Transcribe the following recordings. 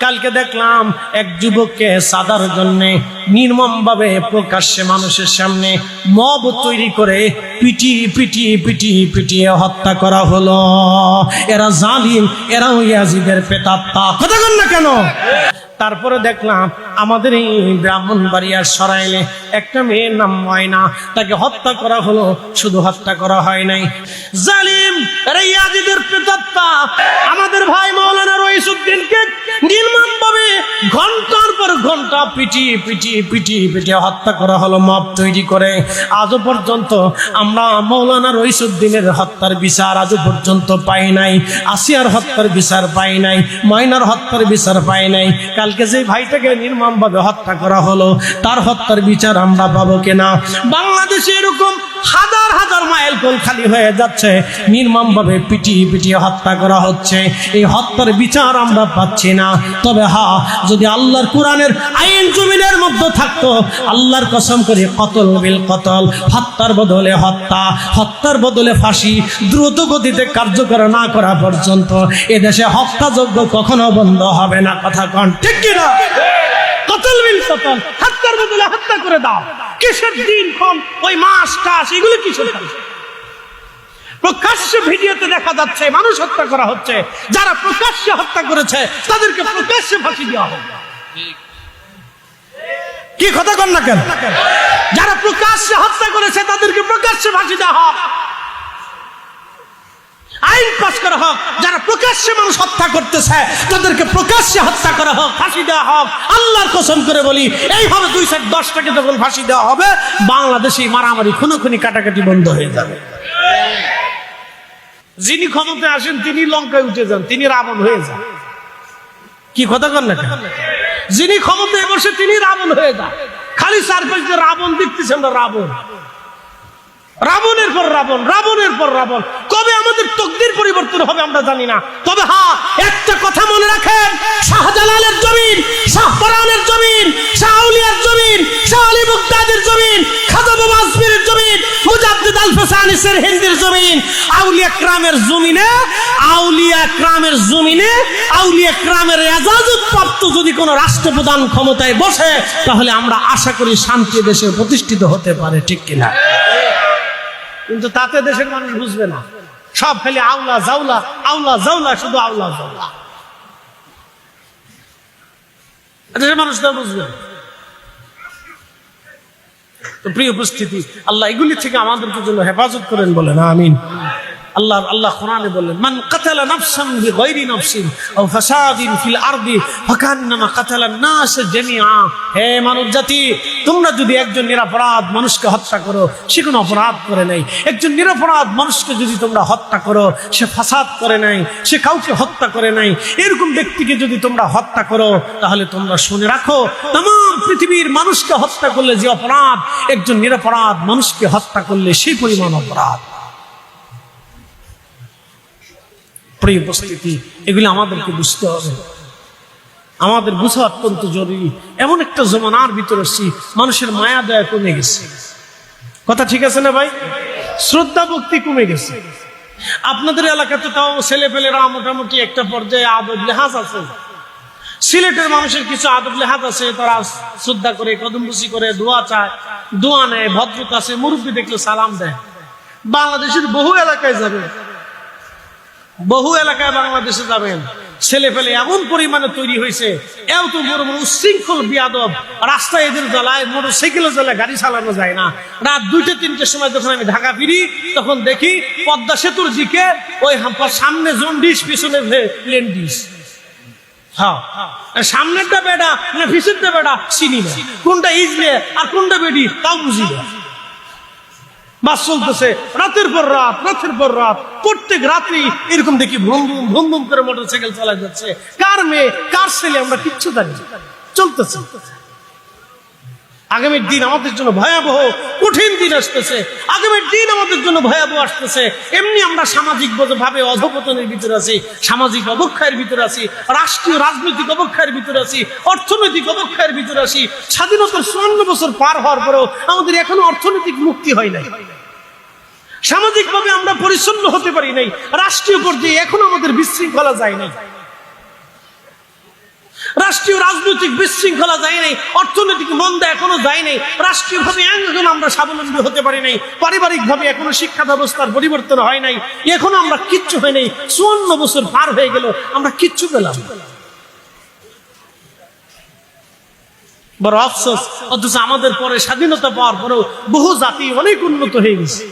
কালকে দেখলাম এক যুবককে সাদার জন্য নির্মম ভাবে প্রকাশ্যে মানুষের সামনে মব তৈরি করে পিটি পিটি পিটি পিটিয়ে হত্যা করা হলো। এরা জালিম এরাও ইয়াজিদের পেতাত্তা কথা না কেন? তারপরে দেখলাম আমাদের এই ব্রাহ্মণবাড়িয়ার সরাইলে একটা মেয়ের নাম ময়না। তাকে হত্যা করা হলো, শুধু হত্যা করা হয় নাই। জালিম প্রেতাত্মা আমাদের ভাই মৌলানা রইসুদ্দিনকে নির্মম ভাবে ঘণ্টার পর ঘণ্টা পিটি পিটি পিটি পিটিয়ে হত্যা করা হলো, মব তৈরি করে। আজও পর্যন্ত আমরা মৌলানা রইসুদ্দিনের হত্যার বিচার আজও পর্যন্ত পাই নাই, আসিয়ার হত্যার বিচার পাই নাই, ময়নার হত্যার বিচার পাই নাই। কালকে যে ভাইটাকে নির্মম ভাবে হত্যা করা হলো, তার হত্যার বিচার আমরা পাবো কিনা? বাংলাদেশে এরকম হাজার হাজার মাইল কোল খালি হয়ে যাচ্ছে নির্মম ভাবে পিটিয়ে পিটিয়ে হত্যা করা হচ্ছে। এই হত্যার বিচার আমরা পাচ্ছি না। তবে হা, যদি আল্লাহর কোরআনের আইন জমিনের মধ্যে থাকতো। আল্লাহর কসম করে কতল বিল কতল, হত্যার বদলে হত্যা, হত্যার বদলে ফাঁসি দ্রুত গতিতে কার্যকর না করা পর্যন্ত এদেশে হত্যাযোগ্য কখনো বন্ধ হবে না। কথা কন, ঠিক কিনা কতল বিল কতল, হত্যার বদলে হত্যা করে দাও। কিসের দিন কম? ওই মাস টাস এগুলো কিসের কাজ? প্রকাশ্যে ভিডিওতে দেখা যাচ্ছে, মানুষ হত্যা করা হচ্ছে। যারা প্রকাশ্যে হত্যা করেছে, তাদেরকে প্রকাশ্যে ফাঁসি দেওয়া হবে। কি কথা কন না কেন? যারা প্রকাশ্যে হত্যা করেছে, তাদেরকে প্রকাশ্যে ফাঁসি দেওয়া হোক। আইন পাস করা হোক। যারা প্রকাশ্যে মানুষ হত্যা করতেছে, তাদেরকে প্রকাশ্যে হত্যা করা হোক, ফাঁসি দেওয়া হোক। আল্লাহর কসম করে বলি, এইভাবে দুই সাইড দশটাকে যখন ফাঁসি দেওয়া হবে, বাংলাদেশে মারামারি খুনোখুনি কাটাকাটি বন্ধ হয়ে যাবে। যিনি ক্ষমতায় আসেন, তিনি লঙ্কায় উঠে যান, তিনি রাবণ হয়ে যান। কি কথা কন না কেন? যিনি ক্ষমতায় বসে তিনি রাবণ হয়ে যান খালি চারপাশ যে রাবণ দেখতেছেন আমরা রাবণ। রাবণের পর রাবণ, রাবণের পর রাবণ। কবে আমাদের তকদির পরিবর্তন হবে, আমরা জানি না। তবে হ্যাঁ একটা কথা মনে রাখেন, শাহজালালের জমিন শাহপরানের জমিন শাহউলিয়ার জমিন, শাহ আলী মুক্তাদের জমিন জমিন, মুজাদ্দিদ হিন্দির জমিন, আউলিয়া ক্রামের জমিনে, আউলিয়া ক্রামের জমিনে, আউলিয়া প্রাপ্ত যদি কোনো রাষ্ট্রপ্রধান ক্ষমতায় বসে, তাহলে আমরা আশা করি শান্তি দেশে প্রতিষ্ঠিত হতে পারে, ঠিক কিনা? কিন্তু তাতে দেশের মানুষ বুঝবে না। সব খালি আওলা জাউলা আওলা জাউলা, শুধু আওলা জাউলা। দেশের মানুষ তা বুঝবে। তো প্রিয় উপস্থিতি, আল্লাহ এগুলি থেকে আমাদেরকে জন্য হেফাজত করেন বলেন, আমিন। আল্লাহ আল্লাহ কোরআনে বললেন, মান কাতালা নাফসান বিগাইরি নাফসিন আও ফাসাদিন ফিল আরদি, ফাকান্নামা কাতালান নাস জামিআ। হে মানব জাতি তোমরা যদি একজন নিরপরাধ মানুষকে হত্যা করো, সে কোনো অপরাধ করে নাই। একজন নিরপরাধ মানুষকে যদি তোমরা হত্যা করো, সে ফাসাদ করে নাই, সে কাউকে হত্যা করে নাই। এরকম ব্যক্তিকে যদি তোমরা হত্যা করো, তাহলে তোমরা শুনে রাখো, তাম পৃথিবীর মানুষকে হত্যা করলে যে অপরাধ, একজন নিরপরাধ মানুষকে হত্যা করলে সেই পরিমাণ অপরাধ। প্রিয় উপস্থিতি, এগুলি আমাদেরকে বুঝতে হবে। আমাদের বুঝা অত্যন্ত জরুরি। এমন একটা জমানার ভিতরে মানুষের মায়া দয়া কমে গেছে। কথা ঠিক আছে না ভাই? শ্রদ্ধা ভক্তি কমে গেছে। আপনাদের এলাকাতে তাও ছেলে পেলেরা মোটামুটি একটা পর্যায়ে আদব লেহাজ আছে। সিলেটের মানুষের কিছু আদব লেহাজ আছে, তারা শ্রদ্ধা করে, কদমবুসি করে, দোয়া চায়, দোয়া নেয়, ভদ্রতা আছে, মুরব্বী দেখলে সালাম দেয়। বাংলাদেশের বহু এলাকায় যাবে। বহু এলাকায় বাংলাদেশে যাবেন। ছেলে পেলে এমন পরিমাণে তৈরি হয়েছে এও তো বড় বড় উশৃঙ্খল বিয়াদব। রাস্তায় এদের জ্বালায় মোটর সাইকেলে জ্বালায়, গাড়ি চালানো যায় না। রাত দুইটা তিনটের সময় যখন আমি ঢাকা ফিরি, তখন দেখি পদ্মা সেতুর দিকে ওই সামনে জন্ডিস, পিছনে লেন্ডিস। হ্যাঁ। সামনেরটা বেডা না, পিছনটা বেডা, চিনি না কোনটা ইজলে আর কোনটা বেডি, তাও বুঝি না। বাস চলতেছে, রাতের পর রাত, রাতের পর রাত, প্রত্যেক রাত্রি এরকম দেখি ভ্রম ভ্রম ভুম করে মোটরসাইকেল চালা যাচ্ছে কার মেয়ে, কার ছেলে, আমরা কিচ্ছু জানি। চলতেছে আগামীর দিন আমাদের জন্য ভয়াবহ, কঠিন দিন আসতেছে। আগামীর দিন আমাদের জন্য ভয়াবহ আসতেছে। এমনি আমরা সামাজিক ভাবে অধপতনের ভিতরে আছি, সামাজিক অবক্ষয়ের ভিতরে আছি, রাষ্ট্রীয় রাজনৈতিক অবক্ষয়ের ভিতরে আছি, অর্থনৈতিক অবক্ষয়ের ভিতরে আছি। স্বাধীনতার চুয়ান্ন বছর পার হওয়ার পরেও আমাদের এখনও অর্থনৈতিক মুক্তি হয় নাই। সামাজিকভাবে আমরা পরিচ্ছন্ন হতে পারি নাই। রাষ্ট্রীয় পর্যায়ে এখনও আমাদের বিশৃঙ্খলা যায় নাই। রাষ্ট্রীয় রাজনৈতিক বিশৃঙ্খলা যায় নাই, অর্থনৈতিক মন্দা এখনও যায় নাই, রাষ্ট্রীয়ভাবে এখন আমরা স্বাবলম্বী হতে পারি নাই, পারিবারিকভাবে এখনও শিক্ষা ব্যবস্থার পরিবর্তন হয় নাই, এখনও আমরা কিচ্ছু হয় নাই, চুয়ান্ন বছর পার হয়ে গেল, আমরা কিচ্ছু পেলাম বড় আফসোস, অথচ আমাদের পরে স্বাধীনতা পাওয়ার পরেও বহু জাতি অনেক উন্নত হয়ে গেছে।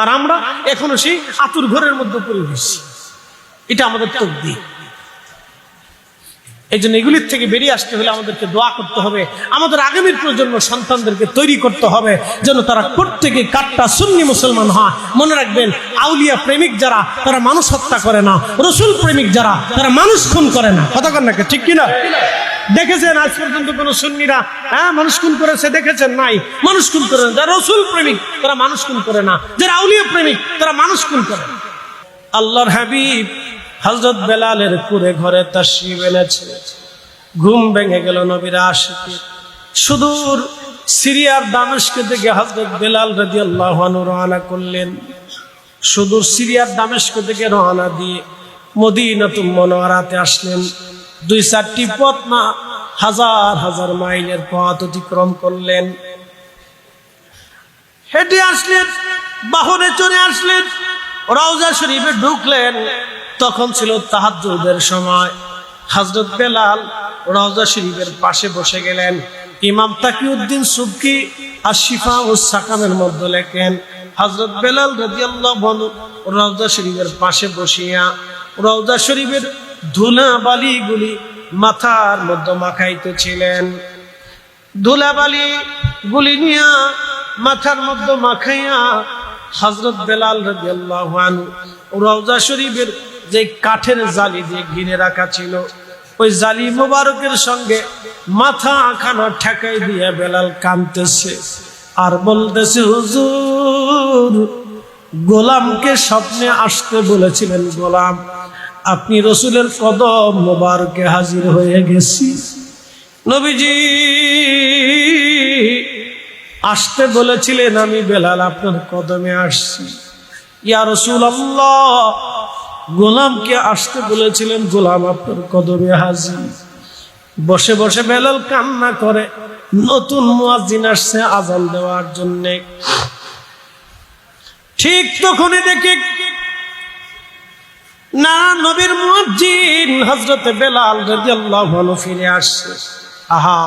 আর আমরা এখনও সেই আতুর ঘরের মধ্যে পড়ে গেছি। এটা আমাদের তকদি এই জন্য এগুলির থেকে বেরিয়ে আসতে হলে আমাদেরকে দোয়া করতে হবে। আমাদের আগামীর প্রজন্ম সন্তানদেরকে তৈরি করতে হবে, যেন তারা প্রত্যেকে কাটটা সুন্নি মুসলমান হয়। মনে রাখবেন, আউলিয়া প্রেমিক যারা, তারা মানুষ হত্যা করে না। রসুল প্রেমিক যারা, তারা মানুষ খুন করে না। কথা কর নাকি ঠিক কিনা? দেখেছেন আজ পর্যন্ত কোন সুন্নিরা হ্যাঁ মানুষ খুন করেছে? দেখেছেন? নাই। মানুষ খুন করে না। যারা রসুল প্রেমিক, তারা মানুষ খুন করে না। যারা আউলিয়া প্রেমিক, তারা মানুষ খুন করে না। আল্লাহর হাবিব হজরত বেলালের কুরে ঘরে তাশরিফ এনেছে। ঘুম ভেঙে গেল নবীর আশিকে। সুদূর সিরিয়ার দামেশকে থেকে হজরত বেলাল রাজি আল্লাহ রওনা করলেন। সুদূর সিরিয়ার দামেশক থেকে রওনা দিয়ে মদিনাতুল মনোয়ারাতে আসলেন। দুই চারটি পথ না, হাজার হাজার মাইলের পথ অতিক্রম করলেন। হেঁটে আসলেন, বাহনে চড়ে আসলেন, রওজা শরীফে ঢুকলেন। তখন ছিল তাহাজ্জুদের সময়। হজরত বেলাল রওজা শরীফের পাশে বসে গেলেন। ইমাম তাকিউদ্দিন সুবকি আর শিফা ও সাকামের মধ্যে লেখেন হজরত বেলাল রাদিয়াল্লাহু রওজা শরীফের পাশে বসিয়া রওজা শরীফের ধুলা বালিগুলি মাথার মধ্যে মাখাইতেছিলেন। ধুলাবালি গুলি নিয়া মাথার মধ্যে মাখাইয়া হজরত বেলাল রাদিয়াল্লাহু রওজা শরীফের যে কাঠের জালি দিয়ে ঘিরে রাখা ছিল, ওই জালি মোবারকের সঙ্গে মাথা খানা ঠেকাই দিয়ে বেলাল কাঁদতেছে আর বলতেছে, হুজুর, গোলামকে স্বপ্নে আসতে বলেছিলেন গোলাম, আপনি রসুলের কদম মোবারকে হাজির হয়ে গেছি। নবীজি, আসতে বলেছিলেন আমি বেলাল আপনার কদমে আসছি। ইয়া রসুল গোলামকে আসতে বলেছিলেন গোলাম আপনার কদমে হাজির বসে বসে বেলাল কান্না করে নতুন মুয়াজ্জিন আসছে আজান দেওয়ার জন্যে ঠিক তখনই দেখে না নবীর মুয়াজ্জিন হযরতে বেলাল রাদিয়াল্লাহু আনহু ফিরে আসছে আহা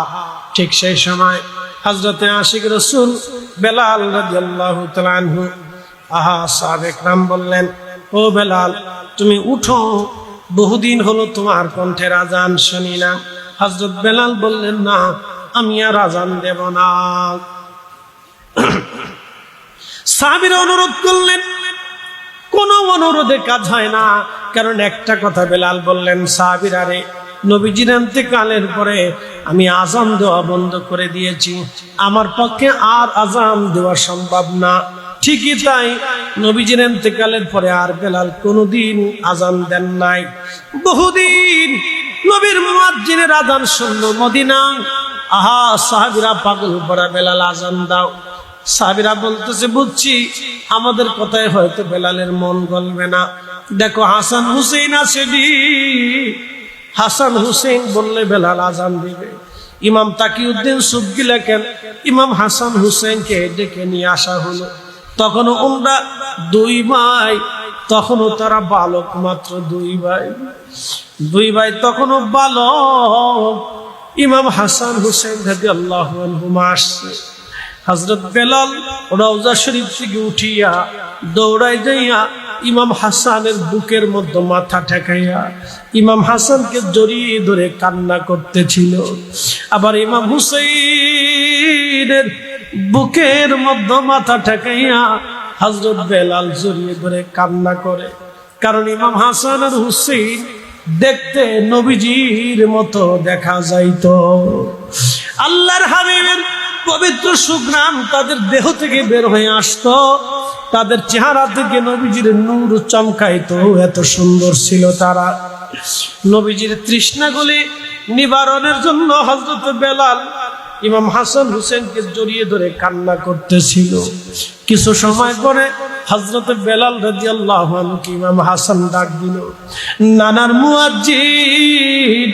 ঠিক সেই সময় হযরতে আশিক রাসূল বেলাল রাদিয়াল্লাহু তাআলা আনহু আহা সাহাবে کرام বললেন ও বেলাল তুমি উঠো। বহুদিন হলো তোমার কণ্ঠের আজান শুনি না। হযরত বেলাল বললেন, না, আমি আর আজান দেব না। সাহাবীরা অনুরোধ করলেন, কোনো অনুরোধে কাজ হয় না। কারণ একটা কথা বেলাল বললেন, সাহাবিরা রে, নবীজির কালের পরে আমি আজান দেওয়া বন্ধ করে দিয়েছি। আমার পক্ষে আর আজান দেওয়া সম্ভব না। ঠিকই তাই। নবীজির কালের পরে আর বেলাল কোনোদিন আজান দেন নাই। বহুদিন নবীর মুয়াজ্জিনের আজান শুনল মদিনা আহা, সাহাবিরা পাগল পড়া বেলাল, আজান দাও। সাহাবিরা বলতেছে, বুঝছি, আমাদের কথায় হয়তো বেলালের মন গলবে না। দেখো, হাসান হুসেন আসেনি হাসান হুসেন বললে বেলাল আজান দিবে। ইমাম তাকিউদ্দিন সুবকি লেখেন ইমাম হাসান হুসেনকে ডেকে নিয়ে আসা হলো। তখনও ওমরা দুই ভাই, তখনও তারা বালক মাত্র দুই ভাই। দুই ভাই তখনও বালক। ইমাম হাসান হুসেন থেকে আল্লাহ আসছে। হজরত বেলাল রওজা শরীফ থেকে উঠিয়া দৌড়াই যাইয়া ইমাম হাসানের বুকের মধ্যে মাথা ঠেকাইয়া ইমাম হাসানকে জড়িয়ে ধরে কান্না করতেছিল। আবার ইমাম হুসেনের বুকের মধ্যে মাথা ঠেকাইয়া হজরত বেলাল জড়িয়ে ধরে কান্না করে। কারণ ইমাম হাসান আর হুসেন দেখতে নবীজির মতো দেখা যাইত। আল্লাহর হাবিবের পবিত্র সুগ্রাম তাদের দেহ থেকে বের হয়ে আসতো। তাদের চেহারা থেকে নবীজির নূর চমকাইতো, এত সুন্দর ছিল তারা। নবীজির তৃষ্ণাগুলি নিবারণের জন্য হজরত বেলাল ইমাম হাসান হুসেনকে জড়িয়ে ধরে কান্না করতেছিল। কিছু সময় পরে হজরত বেলাল রাজি আল্লাহ ইমাম হাসান ডাক দিল, নানার মুয়াজ্জিদ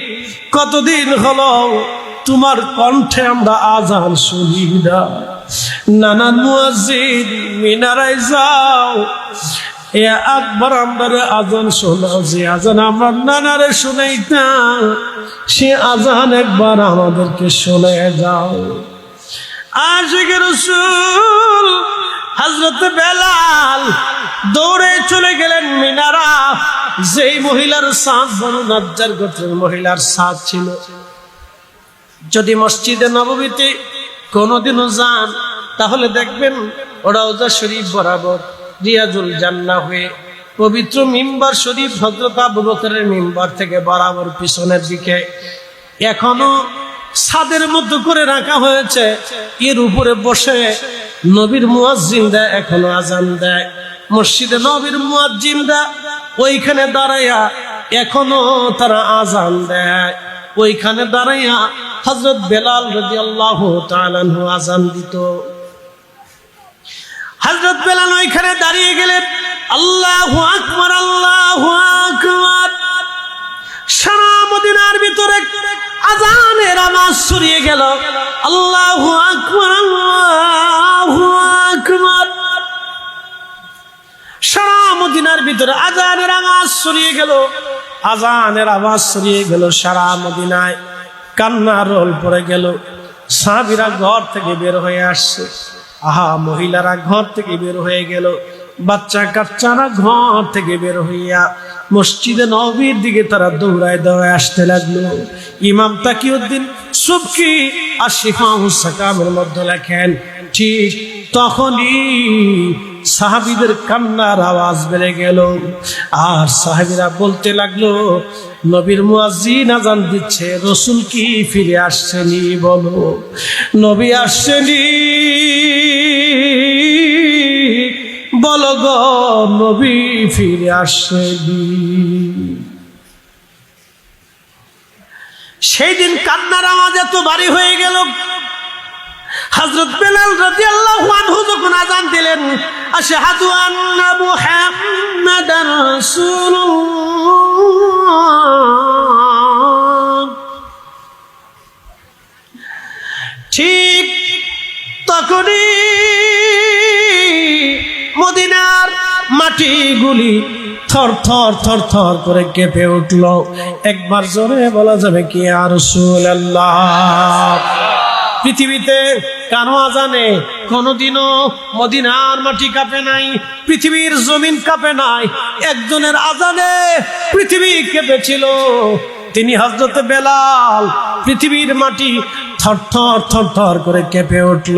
কতদিন হলো তোমার কণ্ঠে আমরা আজান শুনি না। নানান মুয়াজ্জিন, মিনারায় যাও। এ একবার আমরা আজান শোনাও। যে আজান আমরা নানারে শুনাইতা সে আজান একবার আমাদেরকে শুনে যাও। আশিক রসুল হজরত বেলাল দৌড়ে চলে গেলেন মিনারা। যেই মহিলার সাথ বনু নাজ্জার গোত্রের মহিলার সাথ ছিল। যদি মসজিদে নবমীতে কোনোদিনও যান, তাহলে দেখবেন ওরা ওজা শরীফ বরাবর রিয়াজুল জান্না হয়ে পবিত্র মিম্বার শরীফ হজরত আবু মিম্বার থেকে বরাবর পিছনের দিকে এখনও ছাদের মতো করে রাখা হয়েছে। এর উপরে বসে নবীর মুয়াজ্জিনরা এখনও আজান দেয়। মসজিদে নবীর মুয়াজ্জিনরা ওইখানে দাঁড়াইয়া এখনও তারা আজান দেয়। ওইখানে দাঁড়াইয়া হজরত বেলাল রাজি আল্লাহ আজান দিত। হজরত বেলাল ওইখানে দাঁড়িয়ে গেলেন। আল্লাহ আকবর আল্লাহ আকবর। সারা মদিনার ভিতরে আজানের আওয়াজ ছড়িয়ে গেল। আল্লাহ আকবর আল্লাহ আকবর। সারা মদিনার ভিতরে আজানের আওয়াজ ছড়িয়ে গেল। আজানের আওয়াজ ছড়িয়ে গেল সারা মদিনায়। কান্না রোল পড়ে গেল। সাহাবিরা ঘর থেকে বের হয়ে আসছে। আহা, মহিলারা ঘর থেকে বের হয়ে গেল। বাচ্চা কাচ্চারা ঘর থেকে বের হইয়া মসজিদে নবীর দিকে তারা দৌড়ায় দৌড়ায় আসতে লাগল। ইমাম তাকিউদ্দিন সুবকি আর শিফাউসাকামের মধ্যে লেখেন, ঠিক তখনই সাহাবিদের কান্নার আওয়াজ বেড়ে গেল। আর সাহাবিরা বলতে লাগল, নবীর মুয়াজ্জিন আজান দিচ্ছে, রসুল কি ফিরে আসছেনি বলো। নবী আসছেনি বলো গো, নবী ফিরে আসছেনি সেই দিন কান্নার আওয়াজ এত ভারী হয়ে গেল। হযরত বেলাল আযান দিলেন আশহাদু আন্না মুহাম্মাদার রাসূলুল্লাহ। ঠিক তখনই মদিনার মাটিগুলি থর থর থর থর করে কেঁপে উঠল। একবার জোরে বলা যাবে কি আর পৃথিবীতে কানো আজানে? কোনোদিনও মদিনার মাটি কাঁপে নাই, পৃথিবীর জমিন কাঁপে নাই। একজনের আজানে পৃথিবী কেঁপেছিল তিনি হজরত বেলাল, পৃথিবীর মাটি থর থর থর করে কেঁপে উঠল।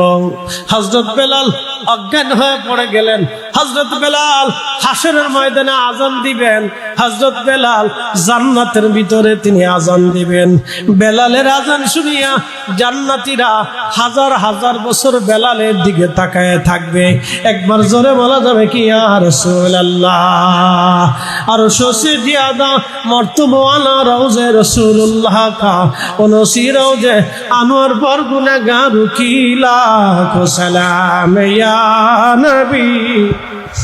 হজরত বেলাল অজ্ঞান হয়ে পড়ে গেলেন। হজরত বেলাল হাসরের ময়দানে আজান দিবেন। হজরত বেলাল জান্নাতের ভিতরে তিনি আজান দিবেন। বেলালের আজান শুনিয়া জান্নাতীরা হাজার হাজার বছর বেলালের দিকে তাকায় থাকবে। একবার জোরে বলা যাবে কি আর আর শশী জিয়াদা মর্তবানা রওজে রাসূলুল্লাহ কা, ওনসি রওজে আনোয়ার পর গুনাহগার কি লাখ সালাম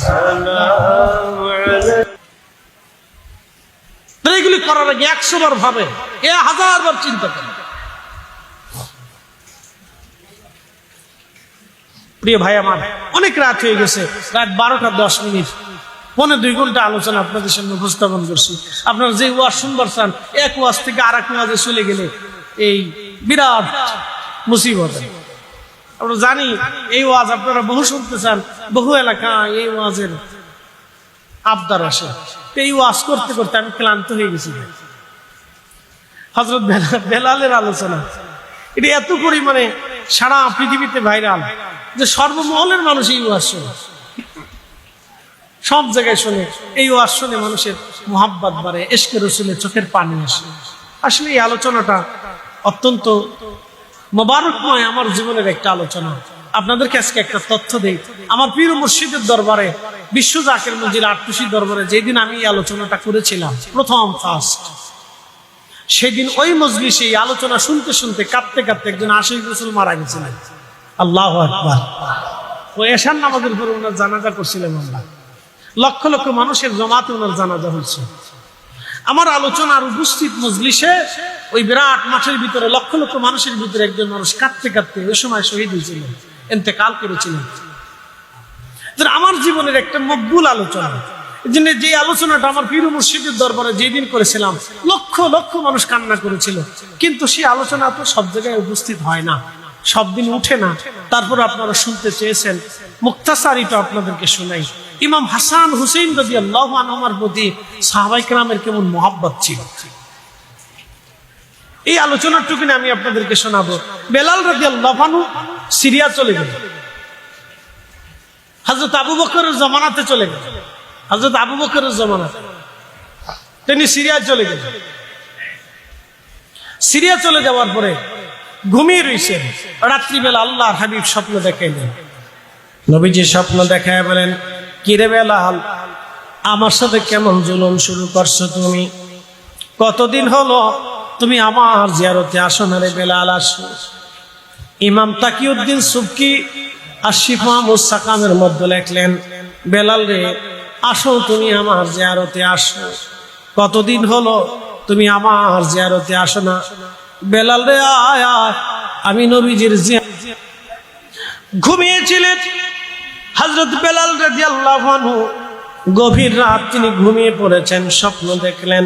সালাম আলাইহি এগুলি করার আগে একশো বার ভাবে। এ হাজার বার চিন্তা করে প্রিয় ভাই আমার, অনেক রাত হয়ে গেছে, রাত বারোটা দশ মিনিট। পনেরো দুই ঘণ্টা আলোচনা আপনাদের সামনে উপস্থাপন করছি। আপনারা যে ওয়াজ শুনবার চান, এক ওয়াজ থেকে আর এক চলে গেলে এই বিরাট মুসিবত। আমরা জানি এই ওয়াজ আপনারা বহু শুনতে চান বহু এলাকা এই ওয়াজের আবদার আসে। এই ওয়াজ করতে করতে আমি ক্লান্ত হয়ে গেছি হজরত বেলালের আলোচনা। এটা এত পরিমাণে সারা পৃথিবীতে ভাইরাল যে সর্বমহলের মানুষ এই ওয়াজ শোনে। সব জায়গায় শোনে এই ওয়াজ শুনে মানুষের মোহাব্বত বাড়ে এসকে রসুলের চোখের পানি আসে। আসলে এই আলোচনাটা অত্যন্ত মোবারকময় আমার জীবনের একটা আলোচনা। আপনাদেরকে আজকে একটা তথ্য দেই। আমার পীর মুর্শিদের দরবারে, বিশ্ব জাকের মঞ্জিল আটটুসি দরবারে যেদিন আমি এই আলোচনাটা করেছিলাম, প্রথম ফার্স্ট সেদিন ওই মজলিসে এই আলোচনা শুনতে শুনতে কাঁদতে কাঁদতে একজন আশিক রসুল মারা গেছিলেন। আল্লাহ আকবার। ও এশার নামাজের পরে ওনার জানাজা করছিলেন আমরা। লক্ষ লক্ষ মানুষের জমাতে ওনার জানাজা হয়েছে। আমার আলোচনার উপস্থিত মজলিসে ওই বিরাট মাঠের ভিতরে লক্ষ লক্ষ মানুষের ভিতরে একজন মানুষ কাঁদতে কাঁদতে ওই সময় শহীদ হয়েছিলেন এতেকাল করেছিলেন আমার জীবনের একটা মকবুল আলোচনা যে আলোচনাটা আমার পীর মুর্শিদের দরবারে যেদিন করেছিলাম, লক্ষ লক্ষ মানুষ কান্না করেছিল। কিন্তু সেই আলোচনা তো সব জায়গায় উপস্থিত হয় না, সব দিন উঠে না। তারপর আপনারা শুনতে চেয়েছেন, মুক্তাসারিটা আপনাদেরকে শোনাই। ইমাম হাসান হুসেন রদি আল্লাহ আমার প্রতি সাহাবাই কেরামের কেমন মহাব্বত ছিল। এই আলোচনাটুকু আমি আপনাদেরকে শোনাবো। বেলাল রাজি সিরিয়া চলে গেল। হজরত আবু বকরের জমানাতে চলে গেল। হজরত আবু বকরের জমানাতে। তিনি সিরিয়া চলে গেলেন। সিরিয়া চলে যাওয়ার পরে ঘুমিয়ে রয়েছেন রাত্রিবেলা আল্লাহ হাবিব স্বপ্ন দেখাইলেন। নবীজি স্বপ্ন দেখায় বলেন কিরে বেলাল, আমার সাথে কেমন জুলুম শুরু করছ তুমি? কতদিন হলো তুমি আমার জিয়ারতে আসো না রে বেলাল, আসো। ইমাম তাকিউদ্দিন সুবকি আশিফ মাহমুদ সাকামের মধ্যে লেখলেন, বেলাল রে, আসো তুমি আমার জিয়ারতে আসো। কতদিন হলো তুমি আমার জিয়ারতে আসো না? বেলাল রে, আয় আমি নবীজির ঘুমিয়েছিলেন হজরত বেলাল রাজি আল্লাহ গভীর রাত তিনি ঘুমিয়ে পড়েছেন, স্বপ্ন দেখলেন।